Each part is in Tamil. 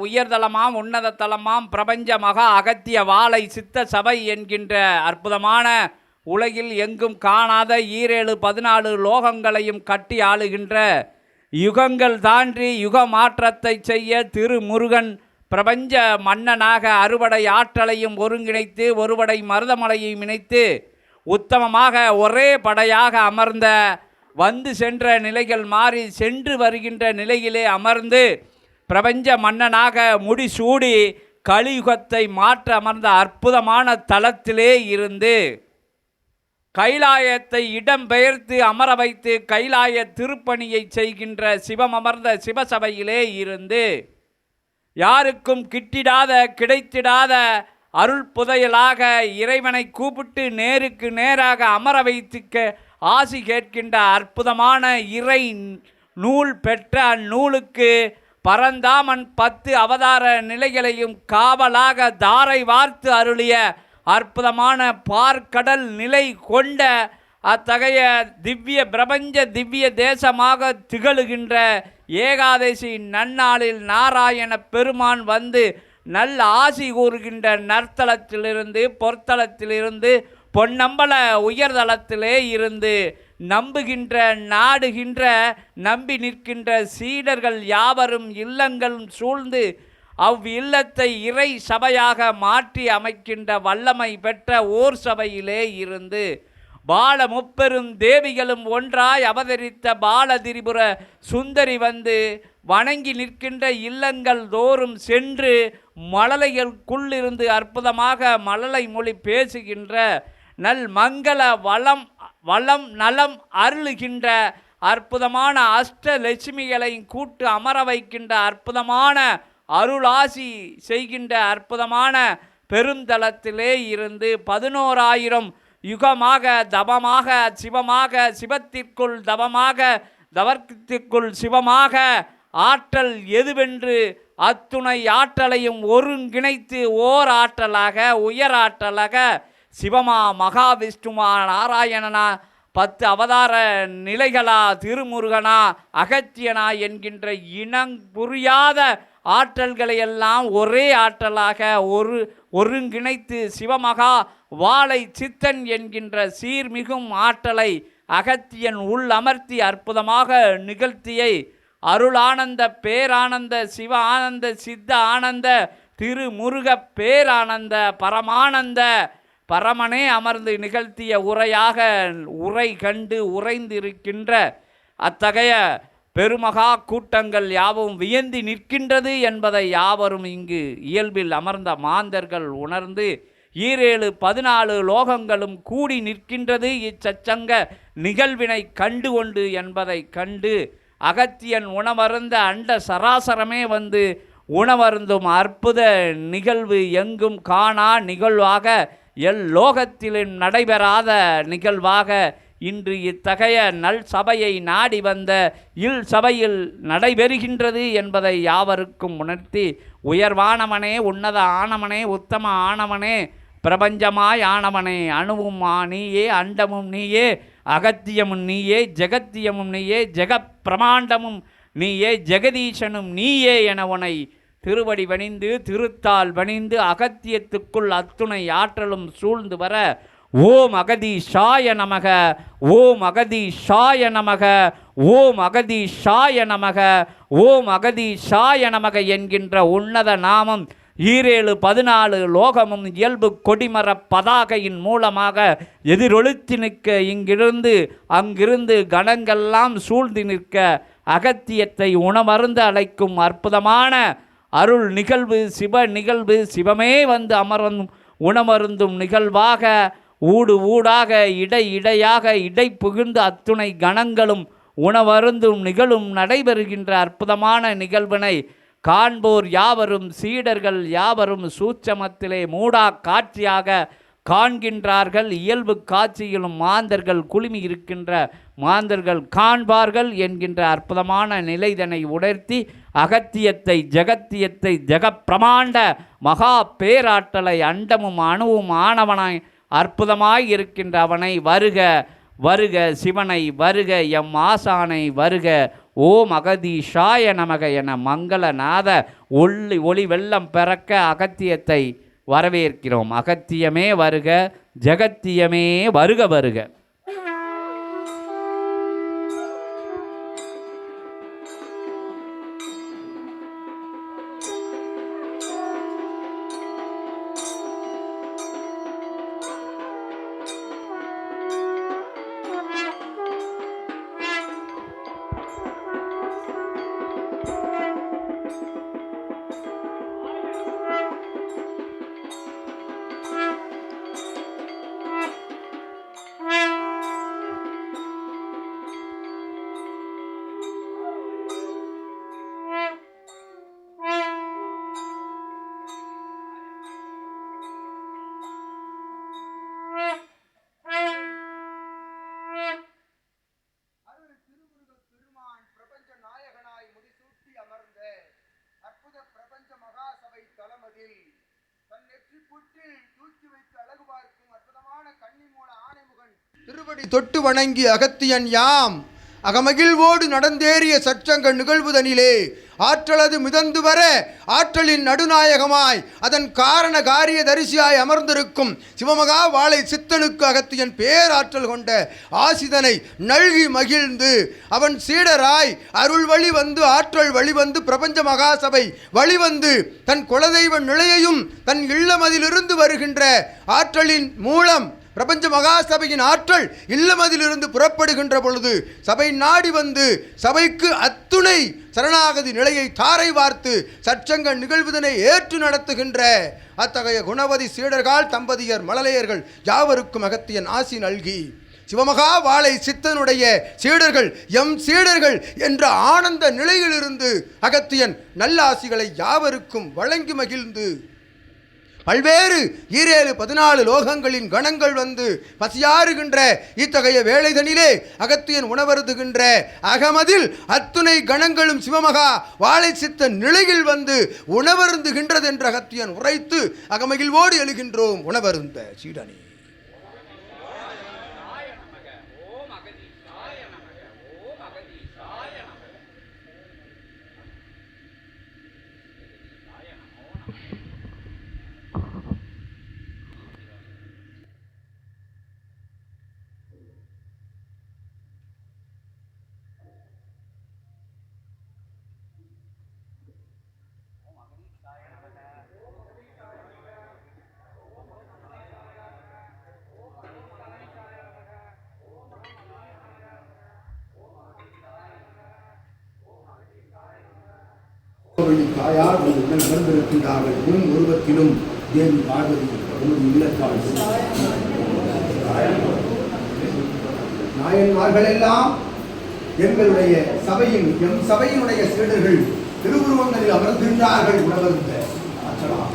உயர்தலமாம் உன்னத தலமாம் பிரபஞ்ச மகா அகத்திய வாழை சித்த சபை என்கின்ற அற்புதமான உலகில் எங்கும் காணாத ஈரேழு பதினாலு லோகங்களையும் கட்டி ஆளுகின்ற யுகங்கள் தாண்டி யுக மாற்றத்தை செய்ய திருமுருகன் பிரபஞ்ச மன்னனாக அறுவடை ஆற்றலையும் ஒருங்கிணைத்து ஒருவடை மருதமலையும் இணைத்து உத்தமமாக ஒரே படையாக அமர்ந்த வந்து சென்ற நிலைகள் மாறி சென்று வருகின்ற நிலையிலே அமர்ந்து பிரபஞ்ச மன்னனாக முடிசூடி கலியுகத்தை மாற்ற அமர்ந்த அற்புதமான தளத்திலே இருந்து கைலாயத்தை இடம்பெயர்த்து அமர வைத்து கைலாய திருப்பணியை செய்கின்ற சிவம் அமர்ந்த சிவசபையிலே இருந்து யாருக்கும் கிட்டிடாத கிடைத்திடாத அருள் புதையலாக இறைவனை கூப்பிட்டு நேருக்கு நேராக அமர வைத்து ஆசி கேட்கின்ற அற்புதமான இறை நூல் பெற்ற அந்நூலுக்கு பரந்தாமன் பத்து அவதார நிலைகளையும் காவலாக தாரை வார்த்து அருளிய அற்புதமான பார்க்கடல் நிலை கொண்ட அத்தகைய திவ்ய பிரபஞ்ச திவ்ய தேசமாக திகழுகின்ற ஏகாதசி நன்னாளில் நாராயண பெருமான் வந்து நல்ல ஆசி கூறுகின்ற நற்தலத்திலிருந்து பொற்தலத்திலிருந்து பொன்னம்பல உயர்தலத்திலே இருந்து நம்புகின்ற நாடுகின்ற நம்பி நிற்கின்ற சீடர்கள் யாவரும் இல்லங்களும் சூழ்ந்து அவ் இல்லத்தை இறை சபையாக மாற்றி அமைக்கின்ற வல்லமை பெற்ற ஓர் சபையிலே இருந்து பால முப்பெரும் தேவிகளும் ஒன்றாய் அவதரித்த பாலதிரிபுர சுந்தரி வந்து வணங்கி நிற்கின்ற இல்லங்கள் தோறும் சென்று மழலைகளுக்குள்ளிருந்து அற்புதமாக மழலை மொழி பேசுகின்ற நல் மங்கள வளம் வளம் நலம் அருளுகின்ற அற்புதமான அஷ்டலட்சுமிகளையும் கூட்டு அமர வைக்கின்ற அற்புதமான அருளாசி செய்கின்ற அற்புதமான பெருந்தளத்திலே இருந்து பதினோராயிரம் யுகமாக தவமாக சிவமாக சிவத்திற்குள் தவமாக தவத்திற்குள் சிவமாக ஆற்றல் எதுவென்று அத்துணை ஆற்றலையும் ஒருங்கிணைத்து ஓர் ஆற்றலாக உயர் ஆற்றலாக சிவமா மகாவிஷ்ணுமா நாராயணனா பத்து அவதார நிலைகளா திருமுருகனா அகத்தியனா என்கின்ற இனங் புரியாத ஆற்றல்களை எல்லாம் ஒரே ஆற்றலாக ஒரு ஒருங்கிணைத்து சிவமகா வாழை சித்தன் என்கின்ற சீர்மிகும் ஆற்றலை அகத்தியன் உள் அமர்த்தி அற்புதமாக நிகழ்த்தியை அருளானந்த பேரானந்த சிவ ஆனந்த சித்த ஆனந்த திருமுருக பேரானந்த பரமானந்த பரமனே அமர்ந்து நிகழ்த்திய உரையாக உரை கண்டு உறைந்திருக்கின்ற அத்தகைய பெருமகா கூட்டங்கள் யாவும் வியந்தி நிற்கின்றது என்பதை யாவரும் இங்கு இயல்பில் அமர்ந்த மாந்தர்கள் உணர்ந்து ஈரேழு பதினாலு லோகங்களும் கூடி நிற்கின்றது இச்சச்சங்க நிகழ்வினை கண்டு கொண்டு என்பதை கண்டு அகத்தியன் உணவருந்த அண்ட சராசரமே வந்து உணவருந்தும் அற்புத நிகழ்வு எங்கும் காணா நிகழ்வாக எல் லோகத்திலும் நடைபெறாத நிகழ்வாக இன்று இத்தகைய நல் சபையை நாடி வந்த இல் சபையில் நடைபெறுகின்றது என்பதை யாவருக்கும் உணர்த்தி உயர்வானவனே உன்னத ஆனவனே உத்தம ஆனவனே பிரபஞ்சமாய் ஆனவனே அணுவும் ஆ நீயே அண்டமும் நீயே அகத்தியமும் நீயே ஜெகத்தியமும் நீயே ஜெகப் பிரமாண்டமும் நீயே ஜெகதீசனும் நீயே என உனை திருவடி வணிந்து திருத்தால் வணிந்து அகத்தியத்துக்குள் அத்துணை ஆற்றலும் சூழ்ந்து வர ஓம் சாய நமக ஓம் அகதி சாய நமக ஓம் சாய நமக ஓம் அகதி சாய நமக என்கின்ற உன்னத நாமம் ஈரேழு பதினாலு லோகமும் இயல்பு கொடிமர பதாகையின் மூலமாக எதிரொலித்து நிற்க இங்கிருந்து அங்கிருந்து கணங்கள்லாம் சூழ்ந்து நிற்க அகத்தியத்தை உணமருந்து அழைக்கும் அற்புதமான அருள் நிகழ்வு சிவ நிகழ்வு சிவமே வந்து அமர்ந்தும் உணமருந்தும் நிகழ்வாக ஊடு ஊடாக இடை இடையாக இடை புகுந்து அத்துணை கணங்களும் உணவருந்தும் நிகழும் நடைபெறுகின்ற அற்புதமான நிகழ்வினை காண்போர் யாவரும் சீடர்கள் யாவரும் சூட்சமத்திலே மூடா காட்சியாக காண்கின்றார்கள். இயல்பு காட்சியிலும் மாந்தர்கள் குழுமி இருக்கின்ற மாந்தர்கள் காண்பார்கள் என்கின்ற அற்புதமான நிலைதனை உணர்த்தி அகத்தியத்தை ஜெகத்தியத்தை ஜெகப்பிரமாண்ட மகா பேராற்றலை அண்டமும் அணுவும் ஆனவனாய் அற்புதமாய் இருக்கின்ற அவனை வருக வருக சிவனை வருக எம் ஆசானை வருக. ஓம் அகதீஷாய நமக என மங்களநாத ஒளி ஒளி வெள்ளம் பிறக்க அகத்தியத்தை வரவேற்கிறோம். அகத்தியமே வருக ஜெகத்தியமே வருக வருக. தலமதில் தன் நெற்றி புற்றில் தூக்கி வைத்து அழகு பார்க்கும் அற்புதமான கண்ணி மூல ஆணைமுகன். திருவடி தொட்டு வணங்கி அகத்தியன் யாம். அகமகிழ்வோடு நடந்தேறிய சற்றங்க நிகழ்வுதனிலே ஆற்றலது மிதந்து வர ஆற்றலின் நடுநாயகமாய் அதன் காரண காரிய தரிசியாய் அமர்ந்திருக்கும் சிவமகா வாழை சித்தனுக்கு அகத்தியன் பேராற்றல் கொண்ட ஆசிதனை நல்கி மகிழ்ந்து அவன் சீடராய் அருள் வழி வந்து ஆற்றல் வழிவந்து பிரபஞ்ச மகாசபை வழிவந்து தன் குலதெய்வ நிலையையும் தன் இல்லமதிலிருந்து வருகின்ற ஆற்றலின் மூலம் பிரபஞ்ச மகாசபையின் ஆற்றல் இல்லமதிலிருந்து புறப்படுகின்ற பொழுது சபை நாடி வந்து சபைக்கு அத்துணை சரணாகதி நிலையை தாரை வார்த்து சற்சங்க நிகழ்வுதனை ஏற்று நடத்துகின்ற அத்தகைய குணவதி சீடர்கள் தம்பதியர் மழலையர்கள் யாவருக்கும் அகத்தியன் ஆசி நல்கி. சிவமகா வாழை சித்தனுடைய சீடர்கள் எம் சீடர்கள் என்ற ஆனந்த நிலையிலிருந்து அகத்தியன் நல்ல ஆசிகளை யாவருக்கும் வழங்கி மகிழ்ந்து. பல்வேறு ஈரேழு பதினாலு லோகங்களின் கணங்கள் வந்து பசியாறுகின்ற இத்தகைய வேலைதனிலே அகத்தியன் உணவருதுகின்ற அகமதில் அத்துணை கணங்களும் சிவமகா வாழை சித்த நிலையில் வந்து உணவருந்துகின்றது என்று அகத்தியன் உரைத்து அகமகிழ்வோடு எழுகின்றோம் உணவருந்த சீடனே. கோவிலின் தாயார் ஒரு உடல் உன் உருவத்திலும் தேவி பார்வதி உமது இல்லத்தால் நாயன்மார்கள் எல்லாம் எங்களுடைய சபையின் எம் சபையினுடைய சீடர்கள் திருவுருவங்களில் அமர்ந்திருந்தார்கள் உணவருந்த. ஆற்றலாம்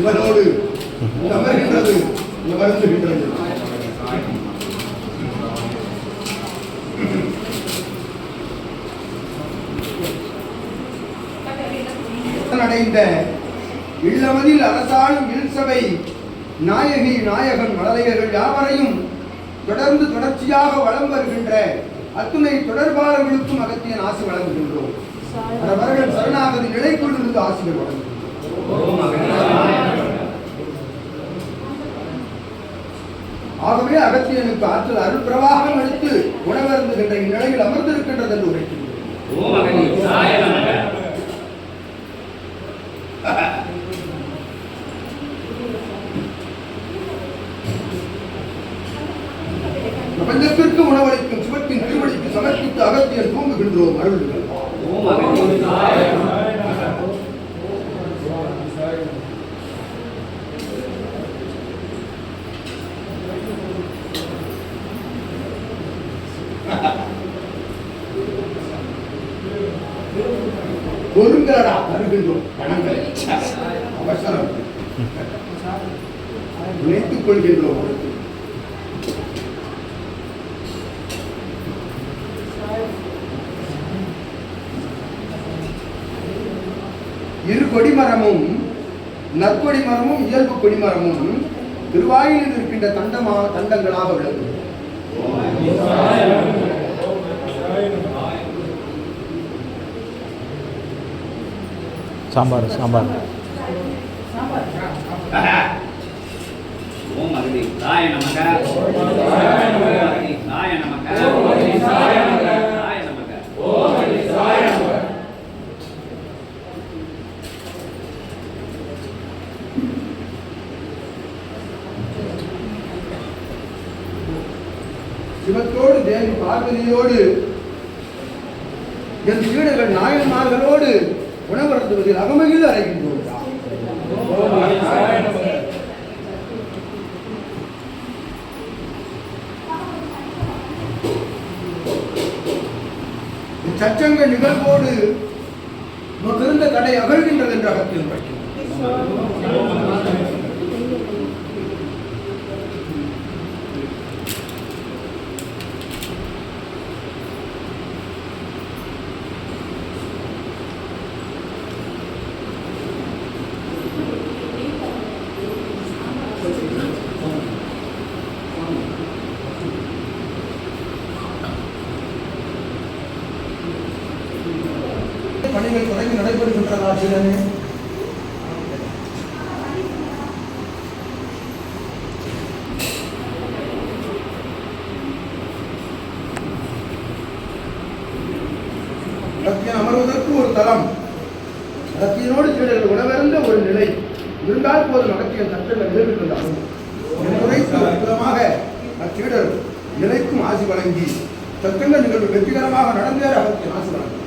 இவனோடு அமர்கின்றது வருந்துகின்றது. அடைந்த இல்லமதில் அரசாளும் இல்சபை நாயகி நாயகன் மலரையர்கள் யாவரையும் தொடர்ந்து தொடர்ச்சியாக வளம் வருகின்ற அத்துணை தொடர்பாளர்களுக்கும் அகத்தியன் ஆசி வழங்குகின்றோம். அவர்கள் சரணாகதி நிலை கொண்டிருந்து ஆசிரியர் வழங்குகின்றோம். ஆகவே அகத்தியனுக்கு ஆற்றல் அருள் பிரவாகம் அளித்து உணவருந்துகின்ற இந்நிலையில் அமர்ந்திருக்கின்றது என்று உரைக்கின்றோம் பிரபஞ்சத்திற்கு உணவளிக்கும் சிவத்தின் திருவடிக்கு சமர்ப்பித்து அகத்தியன் தூங்குகின்றோம் அருள்கள். கொடுங்கடா தருகின்றோம் பணங்களை அவசரம். நினைத்துக் கொள்கின்றோம் இரு கொடிமரமும் நற்கொடி மரமும் இயல்பு கொடிமரமும் திருவாயில் இருக்கின்ற தண்டமா தண்டங்களாக விளங்கும் சாம்பார் சாம்பார். ஓம் நமக நமக ஓம் நமக சிவத்தோடு தேவி பார்வதியோடு என் சீடர்கள் நாயன்மார்களோடு உணவருந்துவதில் அகமகிழ் அறைகின்றோம் சச்சங்க நிகழ்வோடு நொதிருந்த கடை அகழ்கின்றது என்ற அகத்தில் வைக்கிறோம் நடைபெறுகின்றன அமர்வதற்கு ஒரு தளம் ரத்தியனோடு சீடர்கள் உணவருந்த ஒரு நிலை. இருந்தால் போதும் அகத்தியன் சட்டங்கள் நிகழ்கின்றார்கள் அச்சீடர் நிலைக்கும் ஆசி வழங்கி சத்தங்கள் நிகழ்வு வெற்றிகரமாக நடந்தேற அகத்தியன் ஆசி வழங்கி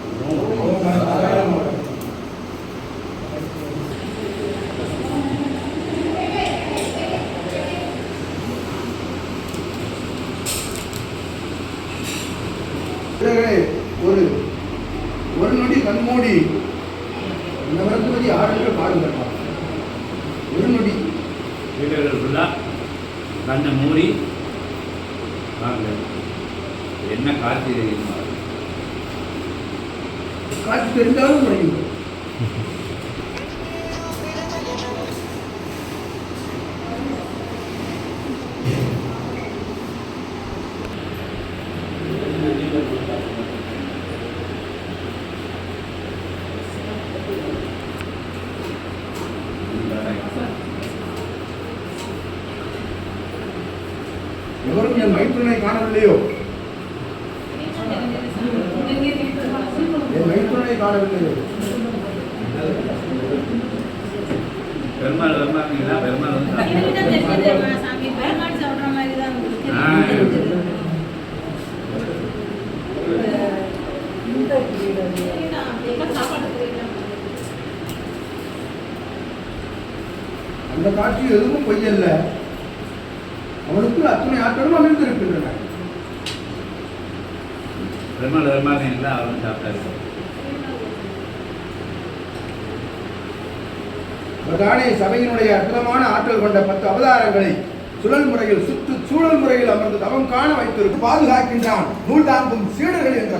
Mm-hmm. அந்த காட்சி எதுவும் பொய்யல்ல. அவனுக்குள் அத்தனை ஆற்றலும் அமைந்திருக்கின்றன பெருமாள் பெருமாள் எல்லாம் அவரும் சாப்பிட்டாரு. பிரதானே சபையினுடைய அற்புதமான ஆற்றல் கொண்ட பத்து அவதாரங்களை சுழல் முறையில் சுற்று சூழல் முறையில் அமர்ந்து தவம் காண வைத்திருக்கும் பாதுகாக்கின்றான். நூல் தாங்கும் சீடர்கள் என்று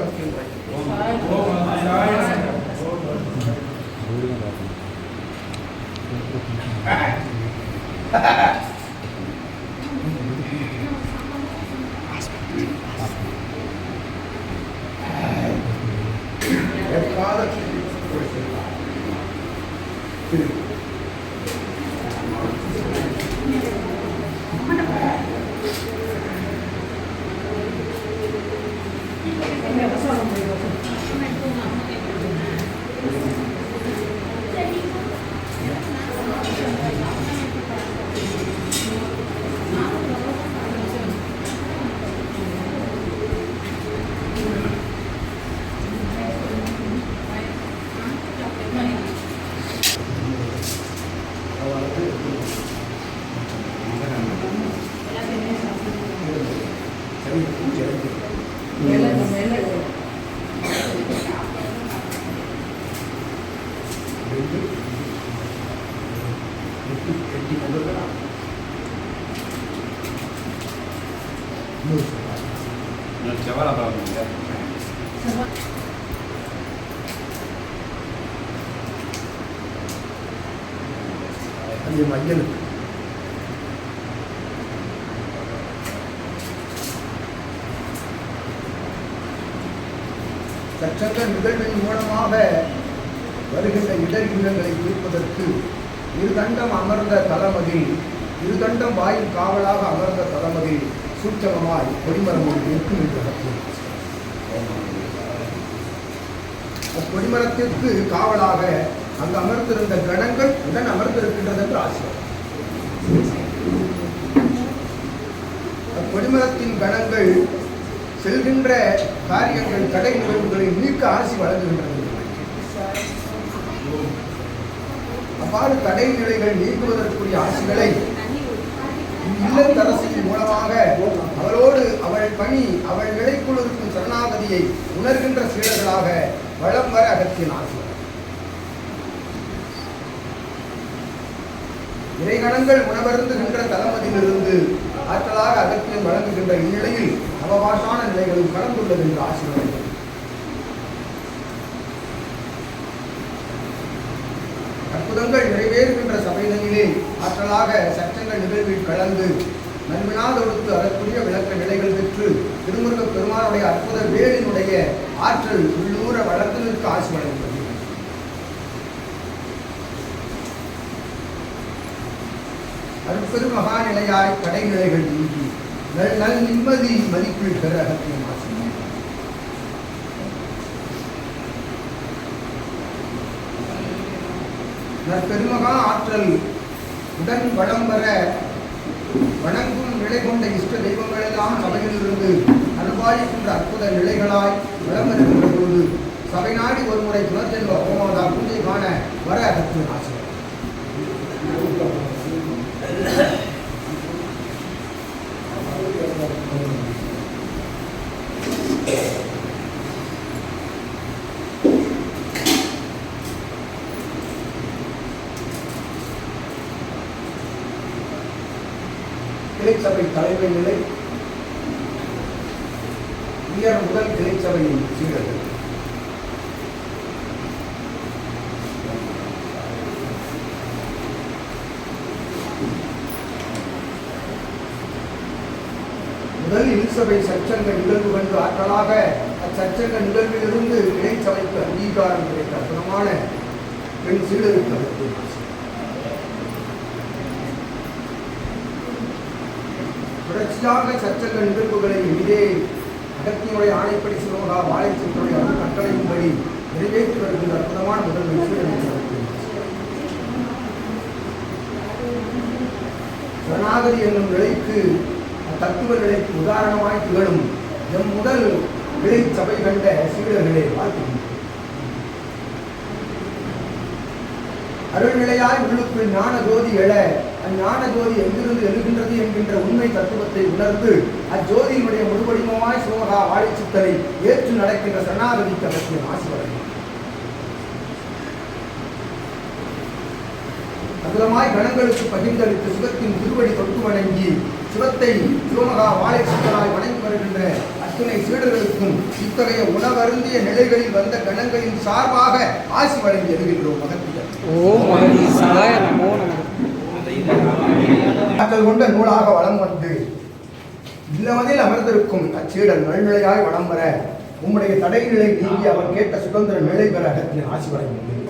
அவசியம் செவல பார்க்கணுங்க அகத்தியம் ஐயனுக்கு சச்சங்க நிகழ்வின் மூலமாக வருகின்ற இடர் இல்லங்களை தீர்ப்பதற்கு இருதண்டம் அமர்ந்த தளமதில் இருதண்டம் வாயில் காவலாக அமர்ந்த தளமதில் சூச்சகமாய் கொடிமரம் ஒன்று இருக்கும் என்று கொடிமரத்திற்கு காவலாக அங்கு அமர்ந்திருந்த கணங்கள் உடன் அமர்ந்திருக்கின்றது என்று ஆசிரியர். கொடிமரத்தின் கணங்கள் செல்கின்ற காரியங்கள் தடை நிகழ்வுகளை நீக்க அரசு வழங்குகின்றது. அவ்வாறு தடை நிலைகள் நீக்குவதற்குரிய ஆசிகளை இல்லத்தரசியின் மூலமாக அவளோடு அவள் பணி அவள் நிலைக்குள் இருக்கும் சரணாகதியை உணர்கின்ற சீடர்களாக வளம் வர அகத்தின் ஆசி இறைகணங்கள் உணவருந்துகின்ற தளமதியிலிருந்து ஆற்றலாக அகத்தியம் வழங்குகின்ற இந்நிலையில் அவபாஷான நிலைகளும் கலந்துள்ளது என்று ஆசீர்வாதம். அற்புதங்கள் நிறைவேறுகின்ற சபைகளிலே ஆற்றலாக சட்டங்கள் நிகழ்வில் கலந்து நன்மையா தொடுத்து அதற்குரிய விளக்க நிலைகள் பெற்று திருமுருக பெருமானுடைய அற்புத வேலினுடைய ஆற்றல் உள்ளூர வளர்த்தலுக்கு ஆசி வழங்குகிறது. அருட்பெரு மகாநிலையாய் கடைநிலைகள் நீங்கி நல் நல் நிம்மதி மதிப்பில் பெற ஆசி நற்பெருமகா ஆற்றல். உடன் வளம் வர வணங்கும் நிலை கொண்ட இஷ்ட தெய்வங்களெல்லாம் சபையிலிருந்து அனுபாலிக்கின்ற அற்புத நிலைகளாய் வளம் வருகின்ற போது சபை நாடி ஒரு முறை புனர்ஜென்ம ஹோமோதா பூஜை காண வர அதற்கு ஆசை கிளைச்சபை தலைமை நிலை உயர் முதல் கிளைச்சபையின் சீரர்கள் முதல் இல்சபை சச்சங்க நிகழ்வு கண்டு ஆற்றலாக அச்சச்சங்க நிகழ்விலிருந்து இணைச்சபைக்கு அங்கீகாரம் கிடைத்த அற்புதமான பெண் சீடருக்கு அதற்கு தொடர்ச்சியாக சர்ச்சைகள் நிகழ்வுகளை இதே அகத்தியுடைய ஆணைப்படி சிவமகா வாழைச்சத்துடைய அருள் கட்டளையின்படி நிறைவேற்றி வருகின்ற அற்புதமான முதல் விஷயம் சரணாகதி என்னும் நிலைக்கு தத்துவ நிலைக்கு உதாரணமாய் திகழும் எம் முதல் விளை சபை கண்ட சீடர்களே வாழ்த்துகிறேன் அருள்நிலையாய் உள்ளுக்குள் ஞான ஜோதி எழ அஞ்ஞான ஜோதி எங்கிருந்து எழுகின்றது என்கின்ற உண்மை தத்துவத்தை உணர்ந்து அஜோதியினுடைய முழுவடிமமாய் சிவமகா வாழை சித்தனை ஏற்று நடக்கின்ற சரணாகதிக்கு அவசியம் ஆசிவரன் அற்புதமாய் கணங்களுக்கு பகிர்ந்தளித்து சிவத்தின் திருவடி தொட்டு வணங்கி சிவத்தை சிவமகா வாழை சித்தனாய் வணங்கி வருகின்ற அத்துணை சீடர்களுக்கும் இத்தகைய உணவருந்திய நிலைகளில் வந்த கணங்களின் சார்பாக ஆசி வழங்கி எழுகின்றோம் மகத்தியர். ஓ மகதீசாய நமோ தாக்கல் கொண்ட நூலாக வளம் வந்து இல்லமதில் அமர்ந்திருக்கும் அச்சீடன் நல்நிலையாய் வளம் வர உம்முடைய தடைநிலை நீங்கி அவர் கேட்ட சுதந்திர நிலை பெற அகத்தின் ஆசி வழங்கியது